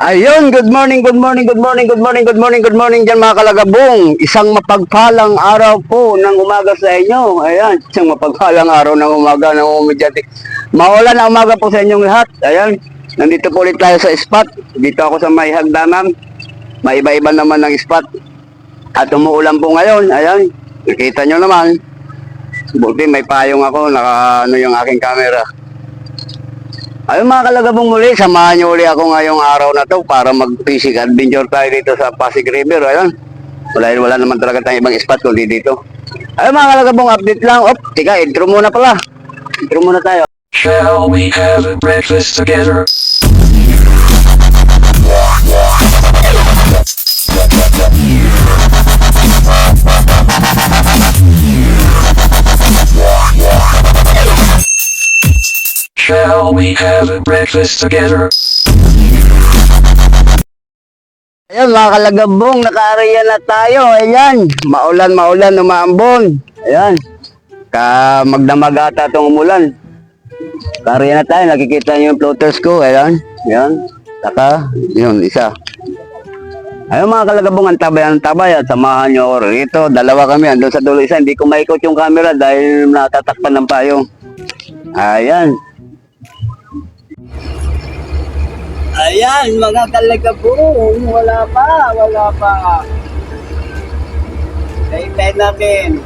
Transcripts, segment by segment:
Ayun, good morning, good morning, good morning, good morning, good morning, good morning dyan mga kalagabong. Isang mapagpalang araw po ng umaga sa inyo. Ayan, isang mapagpalang araw ng umaga ng umidyate. Maulan na umaga po sa inyong lahat. Ayan, nandito po ulit tayo sa spot. Dito ako sa may hagdanan. May iba-iba naman ng spot. At umuulan po ngayon. Ayan, nakita nyo naman. Buti may payong ako, naka ano yung aking camera. Ayun mga kalagabong muli, samahan niyo uli ako ngayong araw na to para mag-fishing adventure tayo dito sa Pasig River. Ayun. Wala, wala naman talaga tayong ibang spot kundi dito. Ayun mga kalagabong, update lang. Op, tika, intro muna pala. Intro muna tayo. Shall we have breakfast together? We have breakfast together? Ayun mga kalagabong, naka-area na tayo. Ayan, maulan, maulan, umaambon. Ayan, ka magdamag ata itong umulan. Naka-area na tayo, nakikita niyo yung floaters ko. Ayan, ayan. Saka, yun, isa. Ayun mga kalagabong, ang tabay, ang tabay. At samahan niyo ako rito. Dalawa kami, andun sa dulo isa. Hindi ko maikot yung camera dahil natatakpan ng payong. Ayan. Ayan, mga kalagabong, wala pa, wala pa. Hintay natin.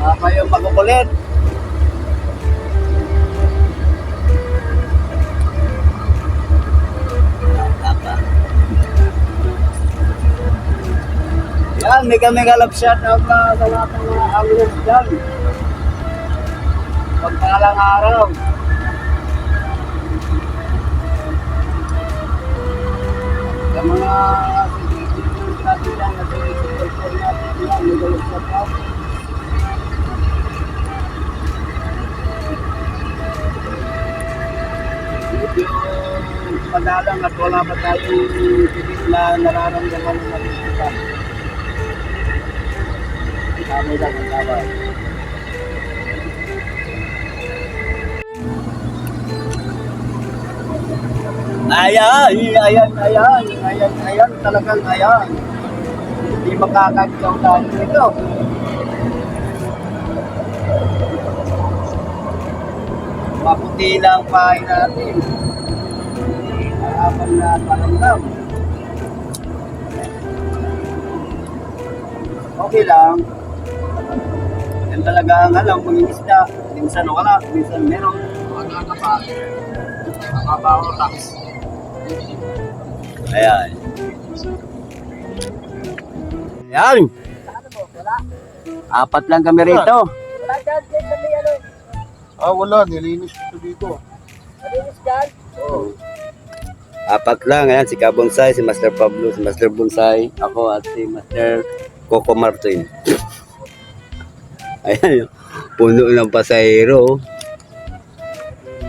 Wala pa yung pa. Yan, mega mega love shot out na sa lahat ng mga anglers dyan. Pagpalang araw. Mga natin lang na cellphone natin mega love shot out. Medyo madalang at wala pa tayong titik na nararamdaman ng mga Tama lang ang tama. Ayan, ayan, ayan, ayan, ayan, talagang ayan. Hindi makakagaw tayo nito. Maputi lang pahay natin. Harapan na paramdam. Okay lang. Yan talaga ang alam, mangingisda. Minsan wala, minsan meron. Wala ka pa. Makabaho tax. Ayan. Ayan. Apat lang kami rito. Wala dyan, dyan ano. Ah, wala. Nilinis ko dito. Malinis dyan. Apat lang. Ayan, si Kabonsai, si Master Pablo, si Master Bonsai, ako at si Master Coco Martin. Ayan, puno ng pasahero.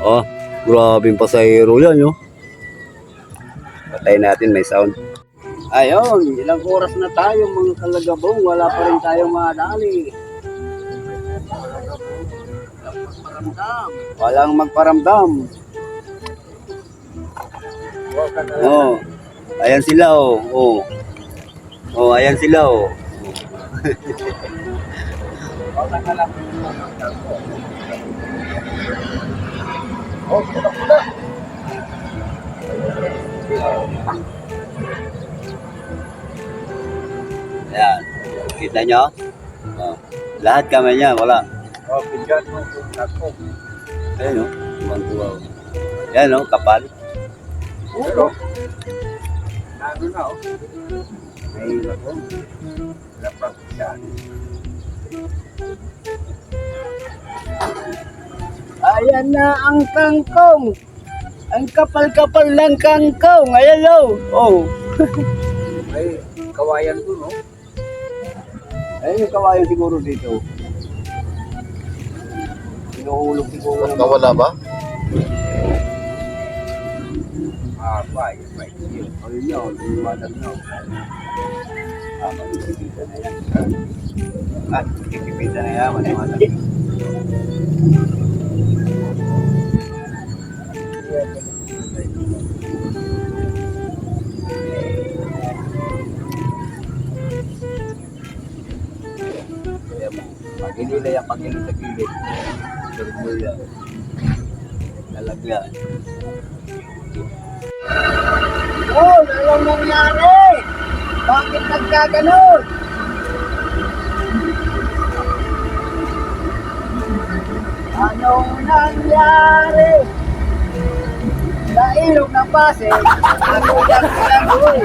Oh, grabe yung pasahero yan, yo. Patay natin, may sound. Ayun, ilang oras na tayo mga kalagabong, wala pa rin tayong madali. Walang magparamdam. Oh. Ayan sila oh. Oh. Oh, ayan sila oh. Ayan. Kita nyo? Oh. Lahat kami niya, wala. Oh, bigyan mo ako. Ayan oh. Ibang tuwa oh. Ayan oh, kapal. Pero, ano na, oh. May ako. Lapas siya. Ayan na ang kangkong. Ang kapal-kapal ng kangkong. Ayan oh. Oh. May kawayan doon, no? Ayun yung kawayan siguro dito. Inuulog siguro ng Nawala ba? Ah, bye. Bye. Ayun yun, lumalag na. Ah, magkikita na yan. Ah, magkikita na yan, maliwanag. Yan. Talaga. Oh, anong nangyari? Bakit nagkaganon? Anong nangyari? Sa ilog ng Pasig, ako kinagoy.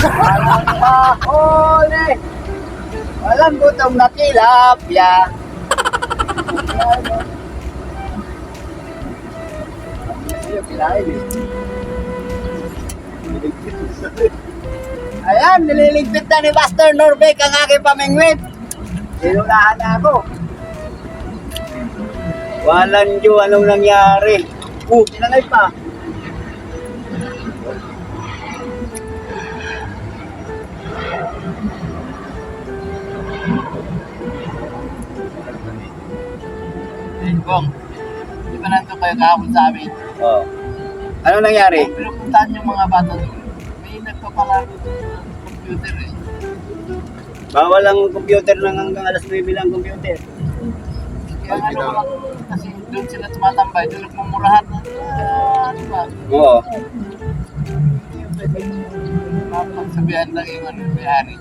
Walang mahuli. Walang gutom na tilapia. Eh. Ayan, nililigpit na ni Master Norbeck ang aking pamingwit. Sinunahan na ako. Walang Diyo, anong nangyari? Oh, tinangay pa. Bong, di ba nandun kayo kahapon sa amin? Oh. Anong nangyari? Kung pinupuntahan yung mga bata doon, may nagpapalaro doon ng computer eh. Bawal ang computer nang hanggang alas 9 lang computer. Kaya nga naman, kasi doon sila tumatambay, doon nagmumurahan na, ah, di ba? Oo. Mapagsabihan lang yung ano, may-ari.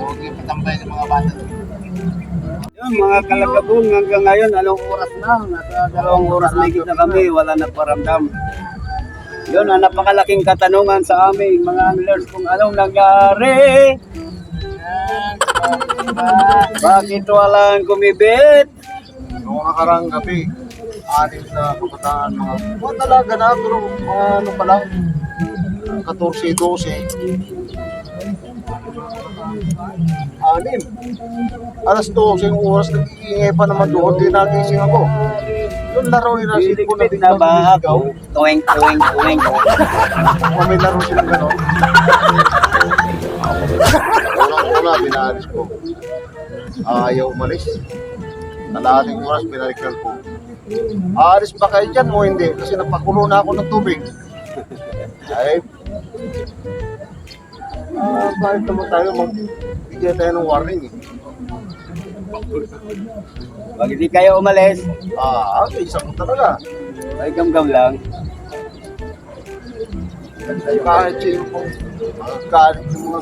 Huwag yung patambay ng mga bata doon. Yun, mga kalagabong hanggang ngayon, anong oras na? Nasa dalawang oras na higit na kami, wala na paramdam. Yun, ang napakalaking katanungan sa aming mga anglers kung anong nangyari. Bakit walang kumibit? Noong nakarang gabi, anim na kabataan mga mga talaga na pero mga ano pa lang 14, 12 anim. Alas 12 yung oras nag-iingay pa naman doon. Di nagising ako. Yung laro nila ko na Siligpit na ako? Tuwing, tuwing, tuwing. kung may laro silang gano'n. Unang una binaalis ko ayaw umalis. Kalahating oras binalikan ko Aalis ba kayo dyan o hindi? Kasi napakulo na ako ng tubig. Ay, ah, bakit naman tayo magbigay tayo ng warning eh? Pag hindi kayo umalis, Ah, okay, isa ko talaga. ay gamgam lang. Kahit sino pong kahit yung mga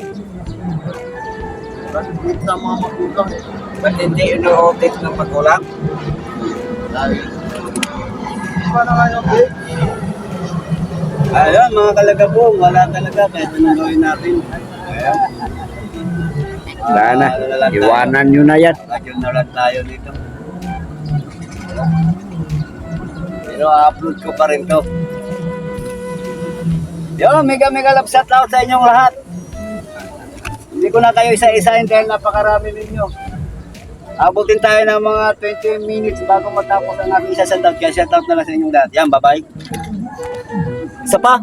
kasi dito na mga magulang eh. Ba't hindi ino-update ng magulang? Dahil, iba na yung date. Ayun, mga kalagabong, wala talaga kahit anong gawin natin. Ayun. Wala na. Iwanan nyo na yan. Ayun na lang tayo dito. Pero upload ko pa rin to. Yo, mega mega love shout out sa inyong lahat. Hindi ko na kayo isa-isahin dahil napakarami ninyo. Abutin tayo ng mga 20 minutes bago matapos ang aking isa shoutout. Kaya shoutout na lang sa inyong lahat. Yan, bye-bye. Isa pa.